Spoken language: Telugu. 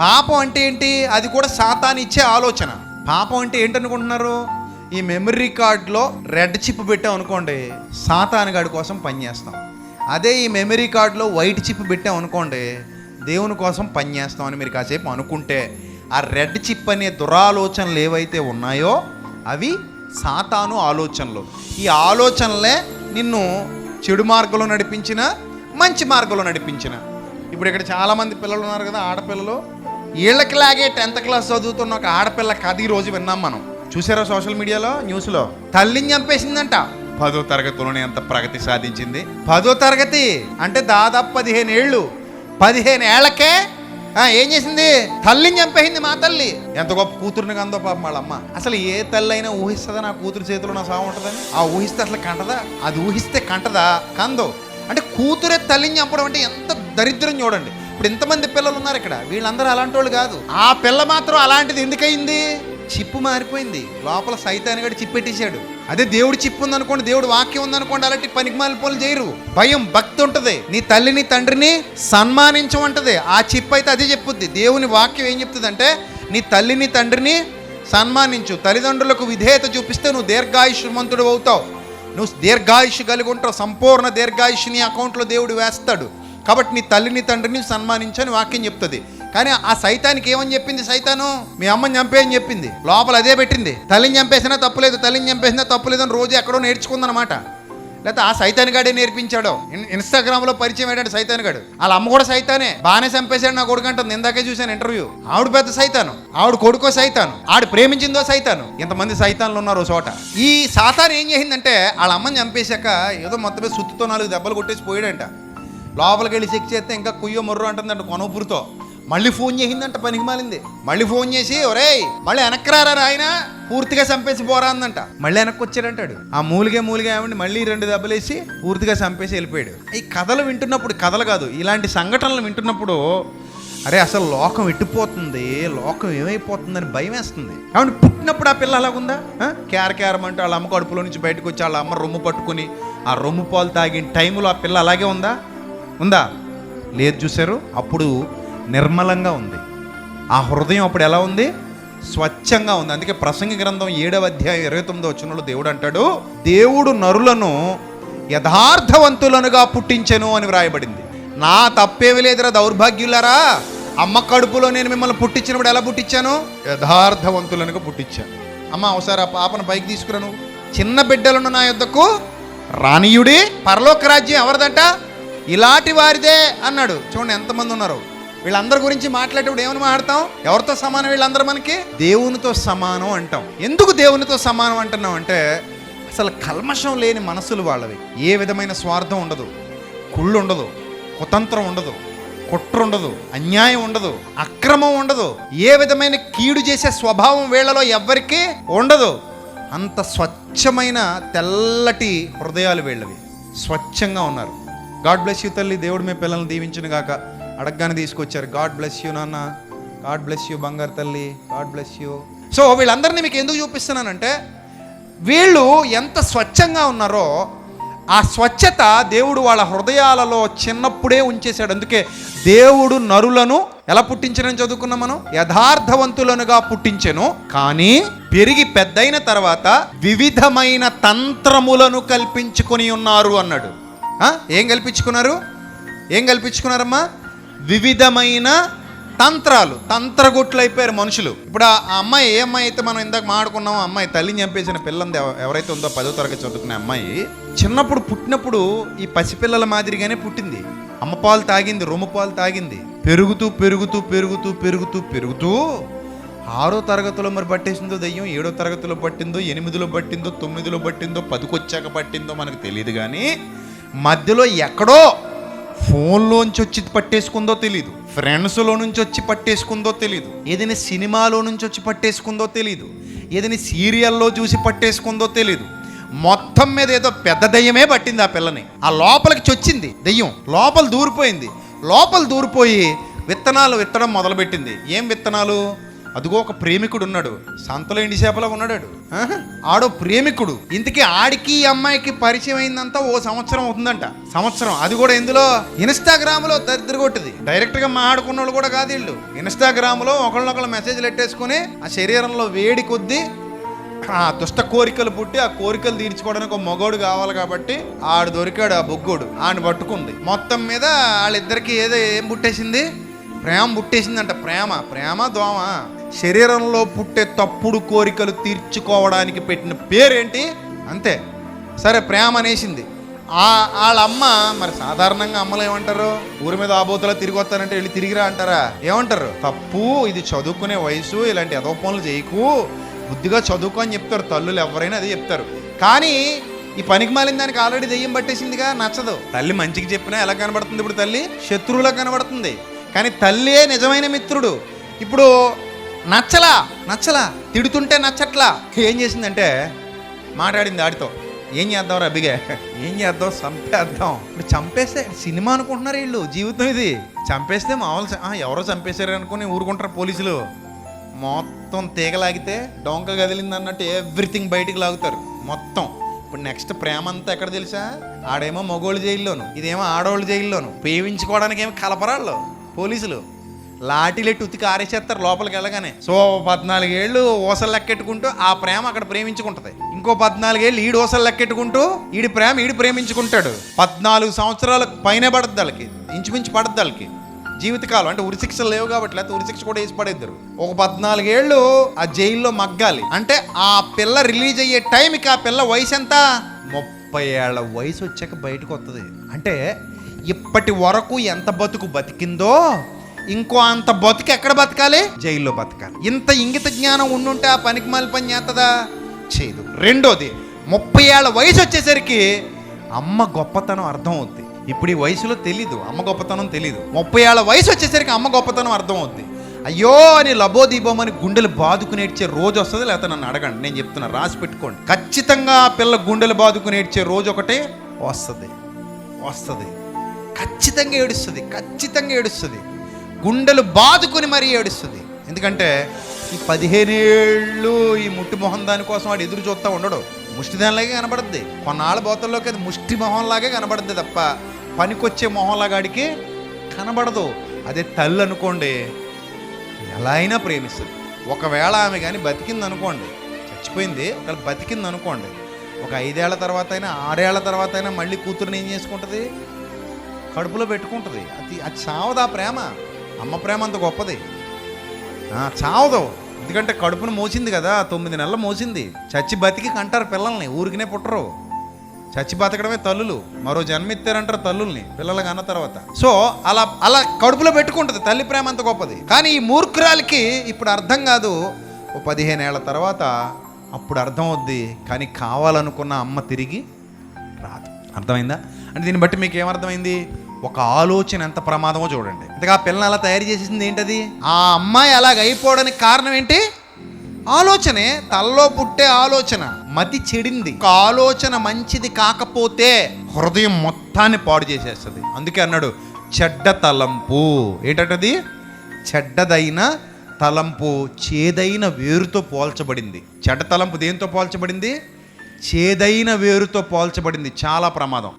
పాపం అంటే ఏంటి? అది కూడా సాతాను ఇచ్చే ఆలోచన. పాపం అంటే ఏంటనుకుంటున్నారు? ఈ మెమరీ కార్డులో రెడ్ చిప్ పెట్టాం అనుకోండి సాతాను గాడి కోసం పనిచేస్తాం అదే ఈ మెమరీ కార్డులో వైట్ చిప్ పెట్టాం అనుకోండి దేవుని కోసం పనిచేస్తాం అని మీరు కాసేపు అనుకుంటే ఆ రెడ్ చిప్ అనే దురాలోచనలు ఏవైతే ఉన్నాయో అవి సాతాను ఆలోచనలు. ఈ ఆలోచనలే నిన్ను చెడు మార్గంలో నడిపించిన మంచి మార్గంలో నడిపించిన. ఇప్పుడు ఇక్కడ చాలామంది పిల్లలు ఉన్నారు కదా ఆడపిల్లలు. వీళ్ళకిలాగే టెన్త్ క్లాస్ చదువుతున్న ఒక ఆడపిల్ల కథ ఈ రోజు విన్నాం మనం. చూసారా సోషల్ మీడియాలో న్యూస్లో? తల్లిని చంపేసిందంట. పదో తరగతిలోనే ఎంత ప్రగతి సాధించింది? పదో తరగతి అంటే దాదాపు పదిహేను ఏళ్ళు. పదిహేను ఏళ్ళకే ఏం చేసింది? తల్లిని చంపేసింది మా తల్లి. ఎంత గొప్ప కూతురుని కందో పాపం వాళ్ళమ్మ అసలు ఏ తల్లి అయినా ఊహిస్తుందా నా కూతురు చేతిలో నా సాగు ఉంటుందని? ఆ ఊహిస్తే అసలు కంటదా? అది ఊహిస్తే కంటదా? కందో. అంటే కూతురే తల్లిని చంపడం అంటే ఎంత దరిద్రం చూడండి. ఇప్పుడు ఇంతమంది పిల్లలు ఉన్నారు ఇక్కడ. వీళ్ళందరూ అలాంటి వాళ్ళు కాదు. ఆ పిల్ల మాత్రం అలాంటిది ఎందుకయింది? చిప్పు మారిపోయింది. లోపల సైతాన్ని గడి చిప్పు పెట్టేశాడు. అదే దేవుడు చిప్పు ఉందనుకోండి దేవుడు వాక్యం ఉందనుకోండి అలాంటి పనికి పనులు చేయరు. భయం భక్తి ఉంటుంది. నీ తల్లిని తండ్రిని సన్మానించమంటది. ఆ చిప్పు అయితే అదే చెప్పుద్ది. దేవుని వాక్యం ఏం చెప్తుంది అంటే నీ తల్లిని తండ్రిని సన్మానించు. తల్లిదండ్రులకు విధేయత చూపిస్తే నువ్వు దీర్ఘాయుష్మంతుడు అవుతావు. నువ్వు దీర్ఘాయుష్ కలిగి ఉంటావు. సంపూర్ణ దీర్ఘాయుష్ నీ అకౌంట్లో దేవుడు వేస్తాడు. కాబట్టి నీ తల్లిని తండ్రిని సన్మానించని వాక్యం చెప్తుంది. కానీ ఆ సైతానికి ఏమని చెప్పింది సైతాను? మీ అమ్మని చంపేయని చెప్పింది. లోపల అదే పెట్టింది. తల్లిని చంపేసినా తప్పులేదు తల్లిని చంపేసినా తప్పులేదు అని రోజు ఎక్కడో నేర్చుకుందనమాట లేకపోతే ఆ సైతాన్ గాడే నేర్పించాడు? ఇన్స్టాగ్రామ్లో పరిచయం అయ్యాడు సైతాన్ గాడు. వాళ్ళ అమ్మ కూడా సైతానే. బాగానే చంపేశాడు నా కొడుకు అంటుంది. ఇందాకే చూశాను ఇంటర్వ్యూ. ఆవిడ పెద్ద సైతాను. ఆవిడ కొడుకో సైతాను. ఆడు ప్రేమించిందో సైతాను. ఇంతమంది సైతాన్లు ఉన్నారు చోట. ఈ సాతాన్ ఏం చేసిందంటే వాళ్ళ అమ్మని చంపేశాక ఏదో మొత్తమే సుత్తుతో నాలుగు దెబ్బలు కొట్టేసి పోయాడంట. లోపలికి వెళ్ళి చెక్ చేస్తే ఇంకా కుయ్యో మొర్రు అంటుందంట కొనపురితో. మళ్ళీ ఫోన్ చేసిందంట పనికి మాలింది. మళ్ళీ ఫోన్ చేసి ఒరేయ్ మళ్ళీ వెనక్కి రారా ఆయన పూర్తిగా చంపేసి పోరా అందంట. మళ్ళీ వెనక్కి వచ్చాడంటాడు. ఆ మూలిగే మూలిగే ఏమండి మళ్ళీ రెండు దెబ్బలేసి పూర్తిగా చంపేసి వెళ్ళిపోయాడు. ఈ కథలు వింటున్నప్పుడు కథలు కాదు ఇలాంటి సంఘటనలు వింటున్నప్పుడు అరే అసలు లోకం ఎట్టిపోతుంది? లోకం ఏమైపోతుందని భయం వేస్తుంది. కాబట్టి పుట్టినప్పుడు ఆ పిల్ల అలాగుందా? ఆ? కేర వాళ్ళ అమ్మ కడుపులో నుంచి బయటకు వచ్చి వాళ్ళ అమ్మ రొమ్ము పట్టుకుని ఆ రొమ్ము పాలు తాగిన టైంలో ఆ పిల్ల అలాగే ఉందా? ఉందా? లేదు చూశారు? అప్పుడు నిర్మలంగా ఉంది. ఆ హృదయం అప్పుడు ఎలా ఉంది? స్వచ్ఛంగా ఉంది. అందుకే ప్రసంగి గ్రంథం ఏడవ అధ్యాయం ఇరవై తొమ్మిదో వచ్చినప్పుడు దేవుడు అంటాడు దేవుడు నరులను యథార్థవంతులనుగా పుట్టించెను అని వ్రాయబడింది. నా తప్పేమి లేదురా దౌర్భాగ్యులారా. అమ్మ కడుపులో నేను మిమ్మల్ని పుట్టించినప్పుడు ఎలా పుట్టించాను? యథార్థవంతులనుగా పుట్టించాను. అమ్మ ఒకసారి ఆ పాపను పైకి తీసుకురా నువ్వు. చిన్న బిడ్డలను నా యొద్దకు రానియుడి పరలోక రాజ్యం ఎవరిదంట? ఇలాంటి వారిదే అన్నాడు. చూడండి ఎంతమంది ఉన్నారు. వీళ్ళందరి గురించి మాట్లాడేటప్పుడు ఏమని మాట్లాడతాం? ఎవరితో సమానం వీళ్ళందరూ మనకి? దేవునితో సమానం అంటాం. ఎందుకు దేవునితో సమానం అంటున్నాం అంటే అసలు కల్మషం లేని మనసులు వాళ్ళవి. ఏ విధమైన స్వార్థం ఉండదు. కుళ్ళు ఉండదు. కుతంత్రం ఉండదు. కుట్ర ఉండదు. అన్యాయం ఉండదు. అక్రమం ఉండదు. ఏ విధమైన కీడు చేసే స్వభావం వీళ్ళలో ఎవ్వరికీ ఉండదు. అంత స్వచ్ఛమైన తెల్లటి హృదయాలు వీళ్ళవి. స్వచ్ఛంగా ఉన్నారు. గాడ్ బ్లెస్ యూ తల్లి. దేవుడు మీ పిల్లల్ని దీవించిన గాక. అడగగానే తీసుకొచ్చారు. గాడ్ బ్లెస్ యూ నాన్న. గాడ్ బ్లెస్ యూ బంగారు తల్లి. గాడ్ బ్లెస్ యూ సో వీళ్ళందరినీ మీకు ఎందుకు చూపిస్తున్నానంటే వీళ్ళు ఎంత స్వచ్ఛంగా ఉన్నారో ఆ స్వచ్ఛత దేవుడు వాళ్ళ హృదయాలలో చిన్నప్పుడే ఉంచేశాడు. అందుకే దేవుడు నరులను ఎలా పుట్టించనని చదువుకున్నాం మనం? యథార్థవంతులనుగా పుట్టించెను. కానీ పెరిగి పెద్దయిన తర్వాత వివిధమైన తంత్రములను కల్పించుకొని ఉన్నారు అన్నాడు. ఏం కల్పించుకున్నారు? ఏం కల్పించుకున్నారమ్మా? వివిధమైన తంత్రాలు. తంత్రగుట్లు అయిపోయారు మనుషులు. ఇప్పుడు ఆ అమ్మాయి ఏ అమ్మాయి అయితే మనం ఇందాక మాడుకున్నామో అమ్మాయి తల్లిని చంపేసిన పిల్లంది ఎవ- ఎవరైతే ఉందో పదో తరగతి చదువుకునే అమ్మాయి చిన్నప్పుడు పుట్టినప్పుడు ఈ పసిపిల్లల మాదిరిగానే పుట్టింది. అమ్మ పాలు తాగింది రొమ్ము పాలు తాగింది. పెరుగుతూ పెరుగుతూ పెరుగుతూ పెరుగుతూ పెరుగుతూ ఆరో తరగతిలో మరి పట్టేసిందో దయ్యం ఏడో తరగతిలో పట్టిందో ఎనిమిదిలో పట్టిందో తొమ్మిదిలో పట్టిందో పదికొచ్చాక పట్టిందో మనకు తెలియదు కానీ మధ్యలో ఎక్కడో ఫోన్లోంచి వచ్చి పట్టేసుకుందో తెలియదు ఫ్రెండ్స్లో నుంచి వచ్చి పట్టేసుకుందో తెలియదు ఏదైనా సినిమాలో నుంచి వచ్చి పట్టేసుకుందో తెలియదు ఏదైనా సీరియల్లో చూసి పట్టేసుకుందో తెలియదు మొత్తం మీద ఏదో పెద్ద దయ్యమే పట్టింది ఆ పిల్లని. ఆ లోపలికి చొచ్చింది దయ్యం. లోపల దూరిపోయింది. లోపల దూరిపోయి విత్తనాలు విత్తడం మొదలుపెట్టింది. ఏం విత్తనాలు? అదిగో ఒక ప్రేమికుడు ఉన్నాడు. సంతలో ఎండి చేపలో ఉన్నాడు ఆడో ప్రేమికుడు. ఇంతకీ ఆడికి ఈ అమ్మాయికి పరిచయం అయిందంతా ఓ సంవత్సరం అవుతుందంట. సంవత్సరం. అది కూడా ఎందులో ఇన్స్టాగ్రామ్లో దరిద్రగొట్టిది డైరెక్ట్గా మాట్లాడుకున్న వాళ్ళు కూడా కాదు వీళ్ళు. ఇన్స్టాగ్రామ్లో ఒకళ్ళొకళ్ళు మెసేజ్లు పెట్టేసుకుని ఆ శరీరంలో వేడి కొద్దీ ఆ దుష్ట కోరికలు పుట్టి ఆ కోరికలు తీర్చుకోవడానికి ఒక మగోడు కావాలి కాబట్టి ఆడు దొరికాడు ఆ బొగ్గోడు. ఆడిని పట్టుకుంది. మొత్తం మీద వాళ్ళిద్దరికి ఏదో ఏం పుట్టేసింది? ప్రేమ పుట్టేసిందంట. ప్రేమ. ప్రేమ దోమ. శరీరంలో పుట్టే తప్పుడు కోరికలు తీర్చుకోవడానికి పెట్టిన పేరేంటి? అంతే. సరే ప్రేమ అనేసింది. ఆ వాళ్ళ అమ్మ మరి సాధారణంగా అమ్మలు ఏమంటారు? ఊరి మీద ఆబోతులా తిరిగి వస్తానంటే వెళ్ళి తిరిగిరా అంటారా? ఏమంటారు? తప్పు ఇది చదువుకునే వయసు ఇలాంటి ఎదవ పనులు చేయకు. బుద్ధిగా చదువుకో అని చెప్తారు. తల్లులు ఎవరైనా అదే చెప్తారు. కానీ ఈ పనికి మాలిన దానికి ఆల్రెడీ దెయ్యం పట్టేసిందిగా నచ్చదు. తల్లి మంచికి చెప్పినా ఎలా కనబడుతుంది ఇప్పుడు తల్లి? శత్రువులా కనబడుతుంది. కానీ తల్లే నిజమైన మిత్రుడు? ఇప్పుడు నచ్చలా నచ్చలా. తిడుతుంటే నచ్చట్లా. ఏం చేసిందంటే మాట్లాడింది ఆడితో. ఏం చేద్దాం రబ్బిగా ఏం చేద్దాం? చంపేద్దాం. ఇప్పుడు చంపేస్తే సినిమా అనుకుంటున్నారు వీళ్ళు? జీవితం ఇది. చంపేస్తే మామూలు ఎవరో చంపేశారు అనుకుని ఊరుకుంటారు పోలీసులు. మొత్తం తీగలాగితే డొంక కదిలింది అన్నట్టు ఎవ్రీథింగ్ బయటికి లాగుతారు. మొత్తం. ఇప్పుడు నెక్స్ట్ ప్రేమ అంతా ఎక్కడ తెలుసా? ఆడేమో మగోళ్ళు జైల్లోను. ఇదేమో ఆడవాళ్ళు జైల్లోను. పేవించుకోవడానికి ఏమో కలపరాళ్ళు పోలీసులు. లాఠీలెట్టి ఉతికి ఆరేసేస్తారు లోపలికి వెళ్ళగానే. సో పద్నాలుగేళ్ళు ఊసలు లెక్కెట్టుకుంటూ ఆ ప్రేమ అక్కడ ప్రేమించుకుంటది. ఇంకో పద్నాలుగేళ్ళు ఈడు ఊసలు లెక్కెట్టుకుంటూ ఈడి ప్రేమ ఈడు ప్రేమించుకుంటాడు. పద్నాలుగు సంవత్సరాల పైనే పడద్దు వాళ్ళకి ఇంచుమించు పడద్దు వాళ్ళకి. జీవితకాలం అంటే ఉరిశిక్షలు లేవు కాబట్టి లేకపోతే ఉరిశిక్ష కూడా వేసి పడేద్దరు. ఒక పద్నాలుగేళ్ళు ఆ జైల్లో మగ్గాలి. అంటే ఆ పిల్ల రిలీజ్ అయ్యే టైంకి ఆ పిల్ల వయసు ఎంత? ముప్పై ఏళ్ళ వయసు వచ్చాక బయటకు వస్తుంది అంటే ఇప్పటి వరకు ఎంత బతుకు బతికిందో ఇంకో అంత బతుకు ఎక్కడ బతకాలి? జైల్లో బతకాలి. ఇంత ఇంగిత జ్ఞానం ఉండుంటే ఆ పనికి మాలి పని చేస్తుందా చేయదు. రెండోది ముప్పై ఏళ్ళ వయసు వచ్చేసరికి అమ్మ గొప్పతనం అర్థం అవుద్ది. ఇప్పుడు ఈ వయసులో తెలీదు అమ్మ గొప్పతనం తెలీదు. ముప్పై ఏళ్ళ వయసు వచ్చేసరికి అమ్మ గొప్పతనం అర్థం అవుద్ది. అయ్యో అని లబోదీపమని గుండెలు బాదుకుని ఏడ్చే రోజు వస్తుంది లేకపోతే నన్ను అడగండి నేను చెప్తున్నా రాసి పెట్టుకోండి. ఖచ్చితంగా ఆ పిల్ల గుండెలు బాదుకుని ఏడ్చే రోజు ఒకటే వస్తుంది. వస్తుంది. ఖచ్చితంగా ఏడుస్తుంది ఖచ్చితంగా ఏడుస్తుంది. గుండెలు బాదుకుని మరీ ఏడుస్తుంది. ఎందుకంటే ఈ పదిహేనేళ్ళు ఈ ముట్టి మొహం దానికోసం వాడు ఎదురు చూస్తూ ఉండడు. ముష్టి దానిలాగే కనబడుద్ది. కొన్నాళ్ళ బోతల్లోకి అది ముష్టి మొహంలాగే కనబడుద్ది తప్ప పనికొచ్చే మొహంలాగా ఆడికి కనబడదు. అదే తల్లి అనుకోండి ఎలా అయినా ప్రేమిస్తుంది. ఒకవేళ ఆమె కానీ బతికింది అనుకోండి చచ్చిపోయింది ఒకవేళ బతికింది అనుకోండి ఒక ఐదేళ్ళ తర్వాత అయినా ఆరేళ్ళ తర్వాత అయినా మళ్ళీ కూతురుని ఏం చేసుకుంటుంది? కడుపులో పెట్టుకుంటుంది. అది అది చావదా ప్రేమ. అమ్మ ప్రేమ అంత గొప్పది. చావదు. ఎందుకంటే కడుపును మోసింది కదా తొమ్మిది నెలలు మోసింది. చచ్చి బతికి కంటారు పిల్లల్ని ఊరికినే పుట్టరు. చచ్చి బతకడమే తల్లులు. మరో జన్మ ఇస్తారంటారు తల్లుల్ని పిల్లలకి అన్న తర్వాత. సో అలా అలా కడుపులో పెట్టుకుంటుంది తల్లి ప్రేమ అంత గొప్పది. కానీ ఈ మూర్ఖురాలకి ఇప్పుడు అర్థం కాదు. ఓ పదిహేను ఏళ్ళ తర్వాత అప్పుడు అర్థం అవుద్ది కానీ కావాలనుకున్న అమ్మ తిరిగి రాదు. అర్థమైందా? అంటే దీన్ని బట్టి మీకు ఏమర్థమైంది ఒక ఆలోచన ఎంత ప్రమాదమో చూడండి. ఇంతగా ఆ పిల్లని అలా తయారు చేసేసింది ఏంటది? ఆ అమ్మాయి అలాగ అయిపోవడానికి కారణం ఏంటి? ఆలోచనే తల్లో పుట్టే ఆలోచన. మతి చెడింది. ఒక ఆలోచన మంచిది కాకపోతే హృదయం మొత్తాన్ని పాడు చేసేస్తుంది. అందుకే అన్నాడు చెడ్డ తలంపు. ఏంటంటది? చెడ్డదైన తలంపు చేదైన వేరుతో పోల్చబడింది. చెడ్డ తలంపు దేంతో పోల్చబడింది? చేదైన వేరుతో పోల్చబడింది. చాలా ప్రమాదం.